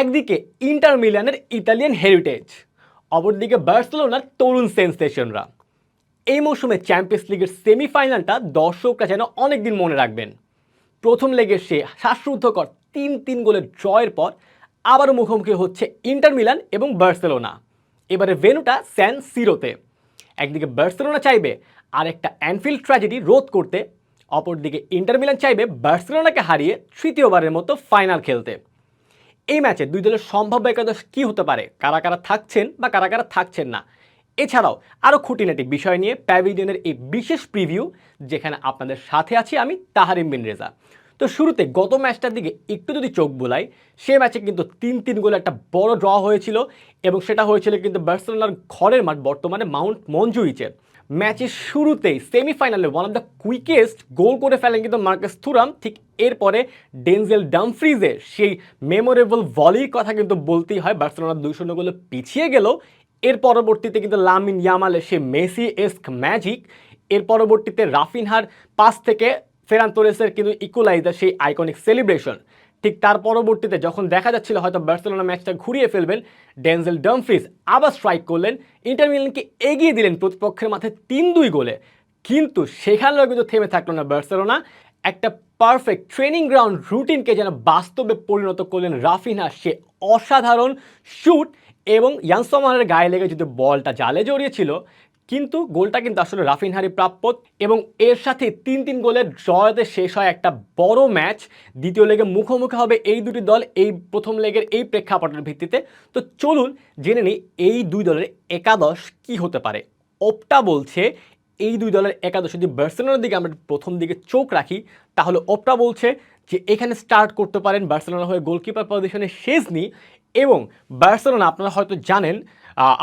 একদিকে ইন্টার মিলানের Italian heritage, অপরদিকে বার্সেলোনার তরুণ সেন্সেশনরা। এই মৌসুমে চ্যাম্পিয়ন্স লিগের সেমিফাইনালটা দর্শকরা যেন অনেকদিন মনে রাখবেন। প্রথম লেগের সে শ্বাসরুদ্ধকর তিন তিন গোলের জয়ের পর আবারও মুখোমুখি হচ্ছে ইন্টার মিলান এবং বার্সেলোনা। এবারে ভেনুটা স্যান সিরোতে। একদিকে বার্সেলোনা চাইবে আর একটা অ্যানফিল্ড ট্র্যাজেডি রোধ করতে, অপরদিকে ইন্টার মিলান চাইবে বার্সেলোনাকে হারিয়ে তৃতীয়বারের মতো ফাইনাল খেলতে। এই ম্যাচে দুই দলের সম্ভাব্য একাদশ কী হতে পারে? কারা কারা থাকছেন বা কারা কারা থাকছেন না? এছাড়াও আরও খুঁটিনাটি বিষয় নিয়ে প্যাভিলিয়নের এই বিশেষ প্রিভিউ, যেখানে আপনাদের সাথে আছি আমি তাহারিম বিন রেজা। তো শুরুতে গত ম্যাচটার দিকে একটু যদি চোখ বোলাই, সে ম্যাচে কিন্তু তিন তিন গোলে একটা বড় ড্র হয়েছিল এবং সেটা হয়েছিল কিন্তু বার্সেলোনার ঘরের মাঠ, বর্তমানে মাউন্ট মঞ্জুইচে ম্যাচের শুরুতেই, সেমিফাইনালে one of the quickest goal করে ফেলেন কিন্তু মার্কাস থুরাম। ঠিক এরপরে ডেনজেল ডামফ্রিজের সেই মেমোরেবল ভলির কথা কিন্তু বলতেই হয়। বার্সেলোনা দুই শূন্য গোলে পিছিয়ে গেল। এর পরবর্তীতে কিন্তু লামিন ইয়ামালের সে মেসি এস্ক ম্যাজিক এর পরবর্তীতে রাফিনহার পাস থেকে ফেরান তোরেসের কিন্তু ইকুলাইজার সেই আইকনিক সেলিব্রেশন ঠিক তার পরবর্তীতে যখন দেখা যাচ্ছিল হয়তো বার্সেলোনা ম্যাচটা ঘুরিয়ে ফেলবেন, ডেনজেল ডামফ্রিজ আবার স্ট্রাইক করলেন। ইন্টার মিলানকে এগিয়ে দিলেন প্রতিপক্ষের মাথায় তিন দুই গোলে। কিন্তু সেখানেও কিন্তু থেমে থাকল না বার্সেলোনা। একটা পারফেক্ট ট্রেনিং গ্রাউন্ড রুটিনকে যেন বাস্তবে পরিণত করলেন রাফিনা, সে অসাধারণ শুট এবং ইয়ানসমানের গায়ে লেগে যদি বলটা জালে জড়িয়েছিল কিন্তু গোলটা কিন্তু আসলে রাফিনহারি প্রাপ্য এবং এর সাথে তিন তিন গোলের জয়তে শেষ হয় একটা বড় ম্যাচ। দ্বিতীয় লেগে মুখোমুখি হবে এই দুটি দল, এই প্রথম লেগের এই প্রেক্ষাপটের ভিত্তিতে। তো চলুন জেনে নিই এই দুই দলের একাদশ কি হতে পারে। ওপটা বলছে এই দুই দলের একাদশ। যদি বার্সেলোনার দিকে আমরা প্রথম দিকে চোখ রাখি, তাহলে ওপটা বলছে যে এখানে স্টার্ট করতে পারেন বার্সেলোনা হয়ে গোলকিপার পজিশনে শেজনি এবং বার্সেলোনা, আপনারা হয়তো জানেন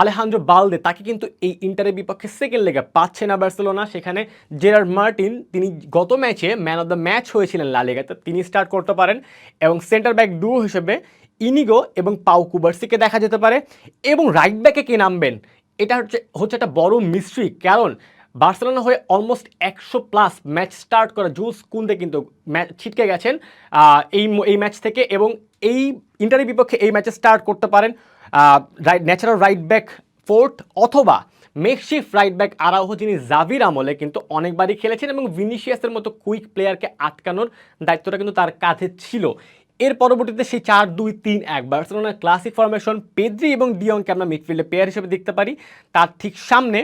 আলেহান্দ্রো বালদে তাকে কিন্তু এই ইন্টারের বিপক্ষে সেকেন্ড লেগে পাচ্ছে না বার্সেলোনা। সেখানে জেরার মার্টিন, তিনি গত ম্যাচে ম্যান অফ দ্য ম্যাচ হয়েছিলেন লা লিগাতে তিনি স্টার্ট করতে পারেন। এবং সেন্টার ব্যাক ডুও হিসেবে ইনিগো এবং পাউ কুবার্সিকে দেখা যেতে পারে। এবং রাইট ব্যাকে কে নামবেন? এটা হচ্ছে হচ্ছে একটা বড় মিস্ট্রি কারণ বার্সেলোনা হয়ে অলমোস্ট একশো প্লাস ম্যাচ স্টার্ট করা জুস কুন্দে কিন্তু ম্যাচ ছিটকে গেছেন এই এই ম্যাচ থেকে। এবং এই ইন্টারের বিপক্ষে এই ম্যাচে স্টার্ট করতে পারেন। ন্যাচারাল রাইট ব্যাক ফোর্ট অথবা মেকশিফ রাইট ব্যাক আরাহো যিনি জাভির আমলে কিন্তু অনেকবারই খেলেছেন এবং ভিনিসিয়াসের মতো কুইক প্লেয়ারকে আটকানোর দায়িত্বটা কিন্তু তার কাঁধে ছিল। এর পরবর্তীতে সেই চার, দুই, তিন, এক, বার্সেলোনার ক্লাসিক ফরমেশন পেদ্রি এবং ডিয়ংকে আমরা মিডফিল্ডে প্লেয়ার হিসেবে দেখতে পারি। তার ঠিক সামনে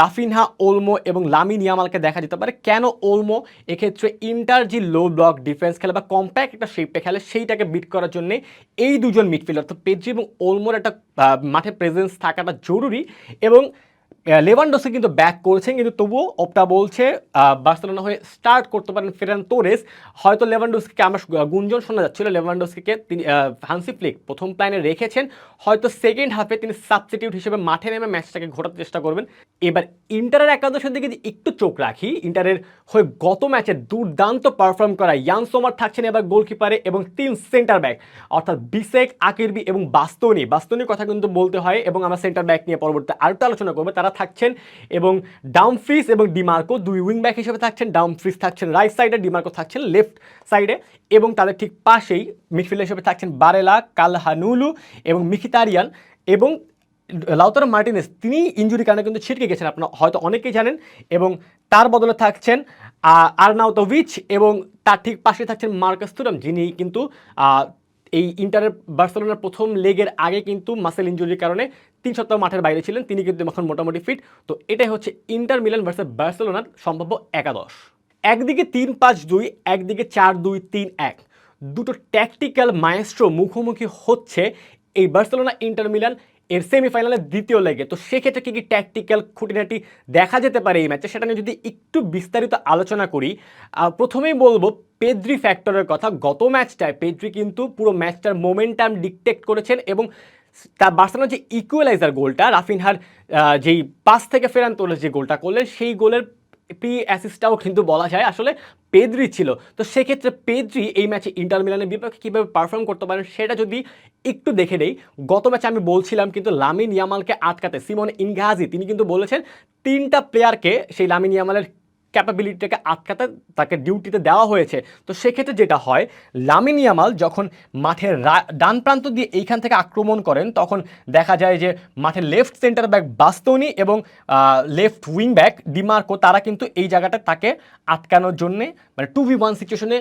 রাফিনহা, ওলমো এবং লামিন ইয়ামালকে দেখা যেতে পারে। কেন ওলমো? এক্ষেত্রে ইন্টার যে লো ব্লক ডিফেন্স খেলে বা কম্প্যাক্ট একটা শেপটা খেলে, সেইটাকে বিট করার জন্য এই দুজন মিডফিল্ডার অর্থাৎ পেদ্রি এবং ওলমোর একটা মাঠে প্রেজেন্স থাকাটা জরুরি। এবং লেভানডোসকে কিন্তু ব্যাক করেছেন, কিন্তু তবুও ওপটা বলছে বার্সেলোনা হয়ে স্টার্ট করতে পারেন ফেরান তোরেস। হয়তো লেভানডোসকে আমরা গুঞ্জন শোনা যাচ্ছিল লেভানডোসকে তিনি হান্সি ফ্লিক প্রথম প্ল্যানে রেখেছেন। হয়তো সেকেন্ড হাফে তিনি সাবস্টিটিউট হিসেবে মাঠে নেমে ম্যাচটাকে ঘোরাতে চেষ্টা করবেন। এবার ইন্টারের একাদশের দিকে যদি একটু চোখ রাখি, ইন্টারের হয়ে গত ম্যাচে দুর্দান্ত পারফর্ম করা ইয়ান সোমার থাকছেন এবার গোলকিপারে এবং তিন সেন্টার ব্যাক অর্থাৎ বিসেক, আকিরবি এবং বাস্তনি। বাস্তনির কথা কিন্তু বলতে হয় এবং আমরা সেন্টার ব্যাক নিয়ে পরবর্তীতে আরেকটু আলোচনা করব। তারা থাকছেন এবং ডাউমফ্রিজ এবং ডিমার্কো দুই উইং ব্যাক হিসেবে থাকছেন। ডাউমফ্রিজ থাকছেন রাইট সাইডে ডিমার্কো থাকছেন লেফট সাইডে এবং তাদের ঠিক পাশেই মিডফিল্ড হিসেবে থাকছেন বারেলা, কালহানুলু এবং মিখিতারিয়ান এবং লাউতারো মার্টিনেস। তিনি ইঞ্জুরি কারণে কিন্তু ছিটকে গেছেন, আপনারা হয়তো অনেকেই জানেন এবং তার বদলে থাকছেন আর্নাউতোভিচ এবং তার ঠিক পাশে থাকছেন মার্কাস তুরাম, যিনি কিন্তু এই ইন্টারের বার্সেলোনার প্রথম লেগের আগে কিন্তু মাসেল ইঞ্জুরির কারণে তিন সপ্তাহ মাঠের বাইরে ছিলেন, তিনি কিন্তু এখন মোটামুটি ফিট তো এটাই হচ্ছে ইন্টার মিলান ভার্সেস বার্সেলোনার সম্ভাব্য একাদশ। একদিকে তিন পাঁচ দুই, একদিকে চার দুই তিন এক। দুটো ট্যাকটিক্যাল মায়েস্ট্রো মুখোমুখি হচ্ছে এই বার্সেলোনা ইন্টার মিলান এর সেমিফাইনালের দ্বিতীয় লেগে তো সেক্ষেত্রে কী কী ট্যাকটিক্যাল খুঁটিনাটি দেখা যেতে পারে এই ম্যাচে সেটা নিয়ে যদি একটু বিস্তারিত আলোচনা করি প্রথমেই বলব পেদ্রি ফ্যাক্টরের কথা। গত ম্যাচটায় পেদ্রি কিন্তু পুরো ম্যাচটার মোমেন্টাম ডিকটেক্ট করেছেন এবং তার বার্সেলোনার যে ইকুয়ালাইজার গোলটা রাফিনহার যেই পাস থেকে ফেরান তোলে যে গোলটা করলেন, সেই গোলের প্রি অ্যাসিস্টটাও কিন্তু বলা যায়। আসলে পেদ্রি ছিল। তো সেক্ষেত্রে পেদ্রি এই ম্যাচে ইন্টার মিলানের বিপক্ষে কীভাবে পারফর্ম করতে পারেন সেটা যদি একটু দেখে নেই, গত ম্যাচে আমি বলছিলাম কিন্তু লামিন ইয়ামালকে আটকাতে, সিমন ইনঘাজি, তিনি কিন্তু বলেছেন তিনটা প্লেয়ারকে সেই লামিন ইয়ামালের ক্যাপাবিলিটিটাকে আটকাতে তাকে ডিউটিতে দেওয়া হয়েছে। তো সেক্ষেত্রে যেটা হয়, লামিন ইয়ামাল যখন মাঠের ডান প্রান্ত দিয়ে এইখান থেকে আক্রমণ করেন, তখন দেখা যায় যে মাঠের লেফট সেন্টার ব্যাক বাস্তনি এবং লেফট উইং ব্যাক ডিমার্কো, তারা কিন্তু এই জায়গাটা তাকে আটকানোর জন্যে মানে টু ভি ওয়ান সিচুয়েশনে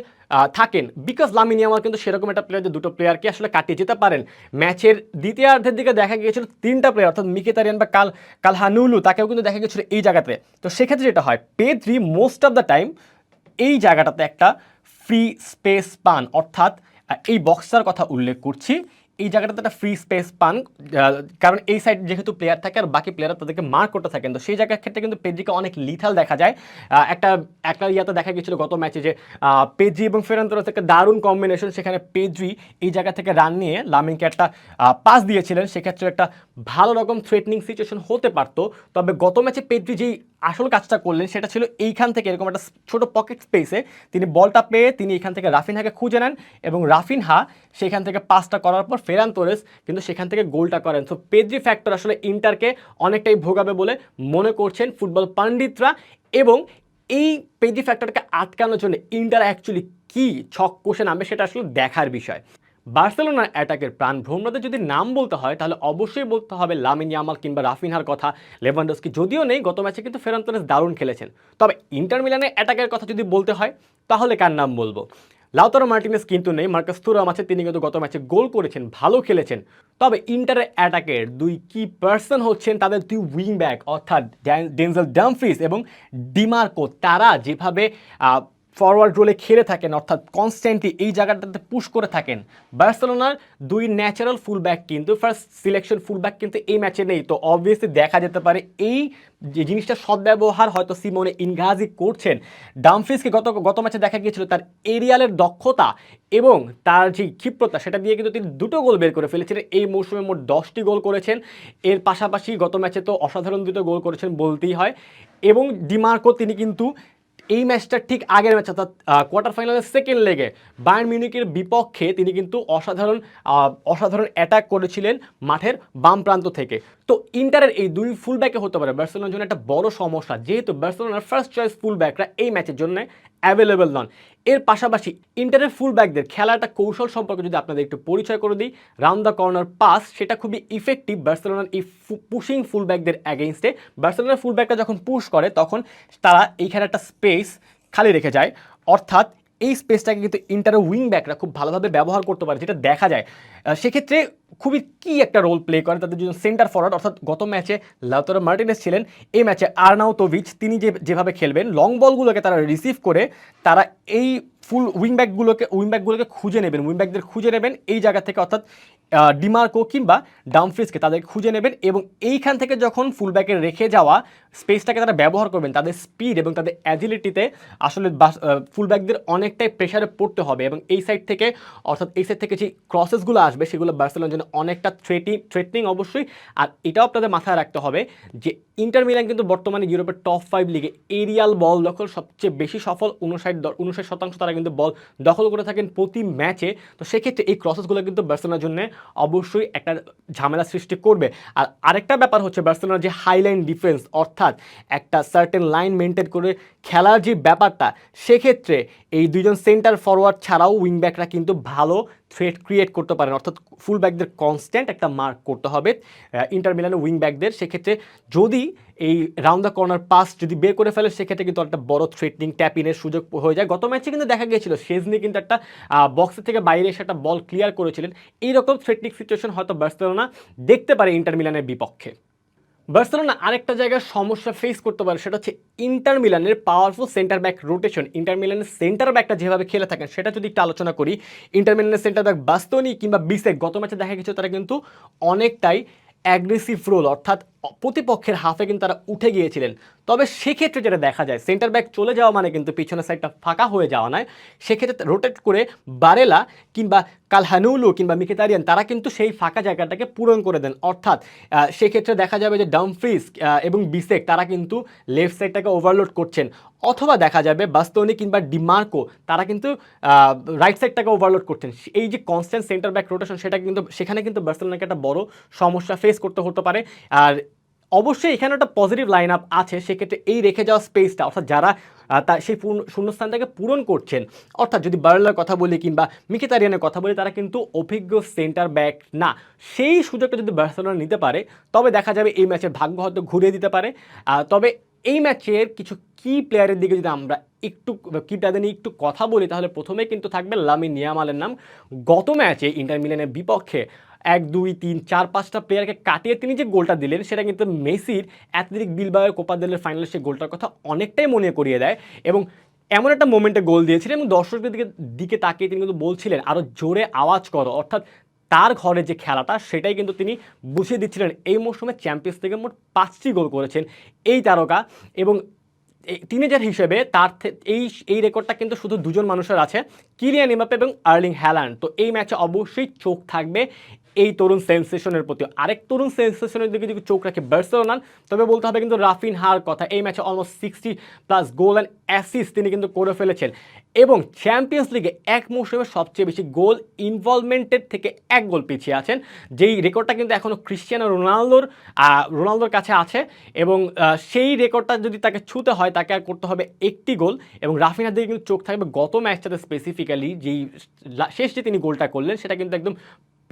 থাকেন। বিকজ লামিনি আমার কিন্তু সেরকম একটা প্লেয়ার যে দুটো প্লেয়ারকে আসলে কাটিয়ে যেতে পারেন। ম্যাচের দ্বিতীয়ার্ধের দিকে দেখা গিয়েছিল তিনটা প্লেয়ার অর্থাৎ মিকেতারিয়ান বা কাল কালহানুলু, তাকেও কিন্তু দেখা গিয়েছিল এই জায়গাতে। তো সেক্ষেত্রে যেটা হয়, Pedri most of the time এই জায়গাটাতে একটা ফ্রি স্পেস পান। অর্থাৎ এই বক্সার কথা উল্লেখ করছি। এই জায়গাটাতে একটা ফ্রি স্পেস পান কারণ এই সাইড যেহেতু প্লেয়ার থাকে আর বাকি প্লেয়াররা তাদেরকে মার্ক করতে থাকেন, তো সেই জায়গার ক্ষেত্রে কিন্তু পেজিকে অনেক লিথাল দেখা যায়। একটা একটা ইয়াতে দেখা গিয়েছিল গত ম্যাচে যে পেজি এবং ফেরান্তরস একটা দারুণ কম্বিনেশন সেখানে পেজি এই জায়গা থেকে রান নিয়ে লামিনকে একটা পাস দিয়েছিলেন। সেক্ষেত্রে একটা ভালো রকম থ্রেটনিং সিচুয়েশন হতে পারতো। তবে গত ম্যাচে পেদ্রি যেই আসল কাজটা করলেন সেটা ছিল এইখান থেকে এরকম একটা ছোট পকেট স্পেসে তিনি বলটা পেয়ে তিনি এখান থেকে রাফিনহাকে খুঁজে নেন এবং রাফিনহা সেখান থেকে পাসটা করার পর ফেরান তোরেস, কিন্তু সেখান থেকে গোলটা করেন। সো পেদ্রি ফ্যাক্টর আসলে ইন্টারকে অনেকটাই ভোগাবে বলে মনে করছেন ফুটবল পণ্ডিতরা এবং এই পেদ্রি ফ্যাক্টরকে আটকানোর জন্য ইন্টার অ্যাকচুয়ালি কী ছক কষে নামবে সেটা আসলে দেখার বিষয়। বার্সেলোনার অ্যাটাকের প্রাণ ভ্রমণদের যদি নাম বলতে হয়, তাহলে অবশ্যই বলতে হবে লামিন ইয়ামাল কিংবা রাফিনহার কথা। লেভানডস্কি যদিও নেই, গত ম্যাচে কিন্তু ফেরান্তরেস দারুণ খেলেছেন। তবে ইন্টার মিলানের অ্যাটাকের কথা যদি বলতে হয়, তাহলে কার নাম বলব? লাউতারো মার্টিনেস কিন্তু নেই, মার্কাস তুরাম আছে তিনি কিন্তু গত ম্যাচে গোল করেছেন, ভালো খেলেছেন। তবে ইন্টারের অ্যাটাকের দুই কি পার্সন হচ্ছেন তাদের দুই উইং ব্যাক অর্থাৎ ডেনজেল ডামফ্রিজ এবং ডিমার্কো। তারা যেভাবে ফরওয়ার্ড রোলে খেলে থাকেন, অর্থাৎ কনস্ট্যান্টলি এই জায়গাটাতে পুশ করে থাকেন। বার্সেলোনার দুই ন্যাচারাল ফুলব্যাক কিন্তু ফার্স্ট সিলেকশন ফুলব্যাক কিন্তু এই ম্যাচে নেই। তো অবভিয়াসলি দেখা যেতে পারে এই যে জিনিসটা সদ্ব্যবহার হয়তো সিমনে ইনগাজি করছেন। ডামফ্রিজকে গত গত ম্যাচে দেখা গিয়েছিল তার এরিয়ালের দক্ষতা এবং তার যে ক্ষিপ্রতা, সেটা দিয়ে কিন্তু তিনি দুটো গোল বের করে ফেলেছিলেন এই মৌসুমে মোট দশটি গোল করেছেন। এর পাশাপাশি গত ম্যাচে তো অসাধারণ দুটো গোল করেছেন বলতেই হয়। এবং ডিমার্কো তিনি কিন্তু এই ম্যাচটা ঠিক আগের ম্যাচ, অর্থাৎ কোয়ার্টার ফাইনালের সেকেন্ড লেগে বায়ার্ন মিউনিকের বিপক্ষে তিনি কিন্তু অসাধারণ অসাধারণ অ্যাটাক করেছিলেন মাঠের বাম প্রান্ত থেকে। তো ইন্টারের এই দুই ফুলব্যাকে হতে পারে ব্যার্সেলোনার জন্য একটা বড় সমস্যা। যেহেতু ব্যার্সেলোনার ফার্স্ট চয়েস ফুলব্যাকরা এই ম্যাচের জন্য অ্যাভেলেবেল নন এর পাশাপাশি ইন্টারের ফুল ব্যাকদের খেলাটা কৌশল সম্পর্কে যদি আপনাদের একটু পরিচয় করে দিই রাউন্ড দ্য কর্নার পাস সেটা খুবই ইফেক্টিভ বার্সেলোনার এই পুশিং ফুল ব্যাকদের অ্যাগেনস্টে বার্সেলোনার ফুল ব্যাকটা যখন পুশ করে, তখন তারা এইখানে একটা স্পেস খালি রেখে যায়। অর্থাৎ এই স্পেসটাকে কিন্তু ইন্টারের উইং ব্যাকরা খুব ভালোভাবে ব্যবহার করতে পারে, যেটা দেখা যায়। সেক্ষেত্রে খুবই কি একটা রোল প্লে করেন তাদের জন্য সেন্টার ফরওয়ার্ড অর্থাৎ গত ম্যাচে লাউতারো মার্টিনেস ছিলেন, এই ম্যাচে আর্নাউতোভিচ তিনি যে, যেভাবে খেলবেন লং বলগুলোকে তারা রিসিভ করে, তারা এই ফুল উইংব্যাকগুলোকে উইংব্যাকগুলোকে উইং খুঁজে নেবেন উইংব্যাকদের খুঁজে নেবেন, এই জায়গা থেকে, অর্থাৎ ডিমার্কো কিংবা ডামফ্রিজকে তাদের খুঁজে নেবেন এবং এইখান থেকে যখন ফুল ব্যাকে রেখে যাওয়া স্পেসটাকে তারা ব্যবহার করবেন, তাদের স্পিড এবং তাদের অ্যাজিলিটিতে আসলে ফুল ব্যাকদের অনেকটাই প্রেশারে পড়তে হবে এবং এই সাইড থেকে, অর্থাৎ এই সাইড থেকে যে ক্রসেসগুলো আসবে, সেগুলো বার্সেলোনার জন্য অনেকটা থ্রেটিং থ্রেটনিং অবশ্যই। আর এটাও আপনাদের মাথায় রাখতে হবে যে ইন্টার মিলান কিন্তু বর্তমানে ইউরোপের টপ ফাইভ লিগে এরিয়াল বল দখল সবচেয়ে বেশি সফল, উনষাট উনষাট শতাংশ তারা কিন্তু বল দখল করে থাকেন প্রতি ম্যাচে তো সেক্ষেত্রে এই ক্রসেসগুলো কিন্তু বার্সেলোনার জন্য অবশ্যই একটা ঝামেলা সৃষ্টি করবে। আর আরেকটা ব্যাপার হচ্ছে বার্সেলোনার যে হাইলাইন ডিফেন্স অর্থাৎ একটা সার্টেন লাইন মেনটেন করে খেলার যে ব্যাপারটা, সেক্ষেত্রে এই দুজন সেন্টার ফরওয়ার্ড ছাড়াও উইংব্যাকরা কিন্তু ভালো থ্রেট ক্রিয়েট করতে পারেন। অর্থাৎ ফুল ব্যাকদের কনস্ট্যান্ট একটা মার্ক করতে হবে ইন্টার মিলানের উইং ব্যাকদের সেক্ষেত্রে যদি এই রাউন্ড দ্য কর্নার পাস যদি বের করে ফেলে, সেক্ষেত্রে কিন্তু একটা বড় থ্রেটনিং ট্যাপিনের সুযোগ হয়ে যায়। গত ম্যাচে কিন্তু দেখা গিয়েছিল শেজনি কিন্তু একটা বক্সের থেকে বাইরে এসে একটা বল ক্লিয়ার করেছিলেন। এইরকম থ্রেটনিং সিচুয়েশন হয়তো বার্সেলোনা দেখতে পারে ইন্টার মিলানের বিপক্ষে। বার্সেলোনা আরেকটা জায়গায় সমস্যা ফেস করতে পারে, সেটা হচ্ছে ইন্টার মিলানের powerful centre back rotation Inter মিলানের সেন্টার ব্যাকটা যেভাবে খেলে থাকেন, সেটা যদি একটু আলোচনা করি, ইন্টার মিলানের সেন্টার ব্যাক বাস্তনি কিংবা বিসেক, গত ম্যাচে দেখা গেছে তারা কিন্তু অনেকটাই অ্যাগ্রেসিভ রোল অর্থাৎ প্রতিপক্ষের হাফে কিন্তু তারা উঠে গিয়েছিলেন। তবে সেক্ষেত্রে যেটা দেখা যায় সেন্টার ব্যাক চলে যাওয়া মানে কিন্তু পিছনের সাইডটা ফাঁকা হয়ে যাওয়া নয়। সেক্ষেত্রে রোটেট করে বারেলা কিংবা কালহানুলু কিংবা মিকেতারিয়ান তারা কিন্তু সেই ফাঁকা জায়গাটাকে পূরণ করে দেন। অর্থাৎ সেক্ষেত্রে দেখা যাবে যে ডামফ্রিজ এবং বিসেক তারা কিন্তু লেফট সাইডটাকে ওভারলোড করছেন। অথবা দেখা যাবে বাস্তনি কিংবা ডিমার্কো তারা কিন্তু রাইট সাইডটাকে ওভারলোড করছেন। এই যে কনস্ট্যান্ট সেন্টার ব্যাক রোটেশন সেটা কিন্তু, সেখানে কিন্তু বার্সেলোনাকে একটা বড় সমস্যা ফেস করতে হতে পারে। আর অবশ্যই এখানে একটা পজিটিভ লাইন আপ আছে, সেক্ষেত্রে এই রেখে যাওয়া স্পেসটা অর্থাৎ যারা তা, সেই শূন্যস্থানটাকে পূরণ করছেন, অর্থাৎ যদি বার্লার কথা বলি কিংবা মিকিতারিয়ানের কথা বলি, তারা কিন্তু অভিজ্ঞ সেন্টার ব্যাক না। সেই সুযোগটা যদি বার্সেলোনা নিতে পারে, তবে দেখা যাবে এই ম্যাচের ভাগ্য হয়তো ঘুরিয়ে দিতে পারে। তবে এই ম্যাচের কিছু কি প্লেয়ারের দিকে যদি আমরা একটু কি নিয়ে একটু কথা বলি, তাহলে প্রথমে কিন্তু থাকবে লামিন নিয়ামালের নাম। গত ম্যাচে ইন্টার মিলানের বিপক্ষে এক, দুই, তিন, চার, পাঁচটা প্লেয়ারকে কাটিয়ে তিনি যে গোলটা দিলেন, সেটা কিন্তু মেসির অ্যাথলেটিক বিলবায়ের কোপা দেলের ফাইনালে সেই গোলটার কথা অনেকটাই মনে করিয়ে দেয় এবং এমন একটা মোমেন্টে গোল দিয়েছিলেন এবং দর্শকদের দিকে দিকে তাকিয়ে তিনি কিন্তু বলছিলেন আরও জোরে আওয়াজ করো। অর্থাৎ তার ঘরে যে খেলাটা, সেটাই কিন্তু তিনি বুঝিয়ে দিচ্ছিলেন। এই মৌসুমে চ্যাম্পিয়ন্স থেকে মোট পাঁচটি গোল করেছেন এই তারকা এবং টিনেজার হিসেবে তার এই এই রেকর্ডটা কিন্তু শুধু দুজন মানুষের আছে, কিলিয়ান ইমাপে এবং আর্লিং হ্যালান্ড। তো এই ম্যাচে অবশ্যই চোখ থাকবে এই তরুণ সেন্সেশনের প্রতি। আরেক তরুণ সেন্সেশনের দিকে যদি চোখ রাখে বার্সেলোনার তবে বলতে হবে কিন্তু রাফিন হার কথা। এই ম্যাচে almost sixty plus goal and assist তিনি কিন্তু করে ফেলেছেন। এবং চ্যাম্পিয়ন্স লিগে এক মৌসুমে সবচেয়ে বেশি গোল ইনভলভমেন্টের থেকে এক গোল পিছিয়ে আছেন, যেই রেকর্ডটা কিন্তু এখনও ক্রিশ্চিয়ানো রোনালদোর রোনালদোর কাছে আছে। এবং সেই রেকর্ডটা যদি তাকে ছুতে হয়, তাকে আর করতে হবে একটি গোল এবং রাফিনার দিকে কিন্তু চোখ থাকবে গত ম্যাচটাতে স্পেসিফিক্যালি যেই শেষ যে তিনি গোলটা করলেন, সেটা কিন্তু একদম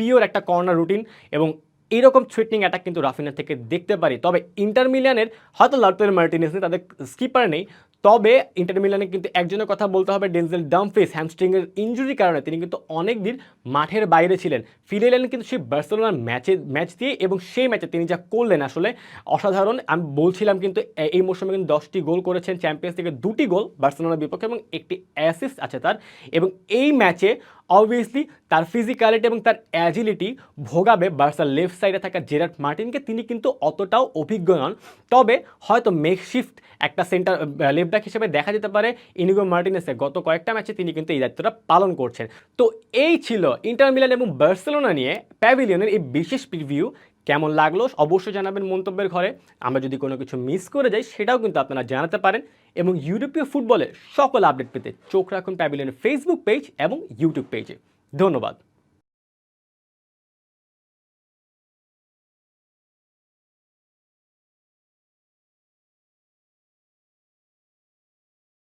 পিওর একটা কর্নার রুটিন এবং এইরকম থ্রেটনিং অ্যাটাক কিন্তু রাফিনার থেকে দেখতে পারি। তবে ইন্টার মিলিয়ানের হয়তো লাউটের মার্টিনেস নেই তাদের স্কিপার নেই। তবে ইন্টার মিলানে কিন্তু একজনের কথা বলতে হবে ডেনজেল ডামফিস। হ্যামস্ট্রিংয়ের ইঞ্জুরির কারণে তিনি কিন্তু অনেক দিন মাঠের বাইরে ছিলেন। ফিরে এলেন কিন্তু সেই বার্সেলোনার ম্যাচে, ম্যাচ দিয়ে এবং সেই ম্যাচে তিনি যা করলেন আসলে অসাধারণ। আমি বলছিলাম কিন্তু এই মৌসুমে কিন্তু দশটি গোল করেছেন, চ্যাম্পিয়ন্স থেকে দুটি গোল বার্সেলোনার বিপক্ষে এবং একটি অ্যাসিস্ট আছে তার। এবং এই ম্যাচে অবভিয়াসলি তার ফিজিক্যালিটি এবং তার অ্যাজিলিটি ভোগাবে বার্সার লেফট সাইডে থাকা জেরার্ড মার্টিনকে। তিনি কিন্তু অতটাও অভিজ্ঞ নন। তবে হয়তো মেকশিফট একটা সেন্টার লেফট ব্যাক হিসেবে দেখা যেতে পারে। ইনিগো মার্টিনেসে গত কয়েকটা ম্যাচে তিনি কিন্তু এই দায়িত্বটা পালন করছেন। তো এই ছিল ইন্টার মিলান এবং বার্সেলোনা নিয়ে প্যাভিলিয়নের এই বিশেষ প্রিভিউ কেমন লাগল অবশ্যই জানাবেন মন্তব্যের ঘরে। আমরা যদি কোনো কিছু মিস করে যাই, সেটাও কিন্তু আপনারা জানাতে পারেন এবং ইউরোপীয় ফুটবলের সকল আপডেট পেতে চোখ রাখুন প্যাভিলিয়নের ফেসবুক পেজ এবং ইউটিউব পেজে ধন্যবাদ।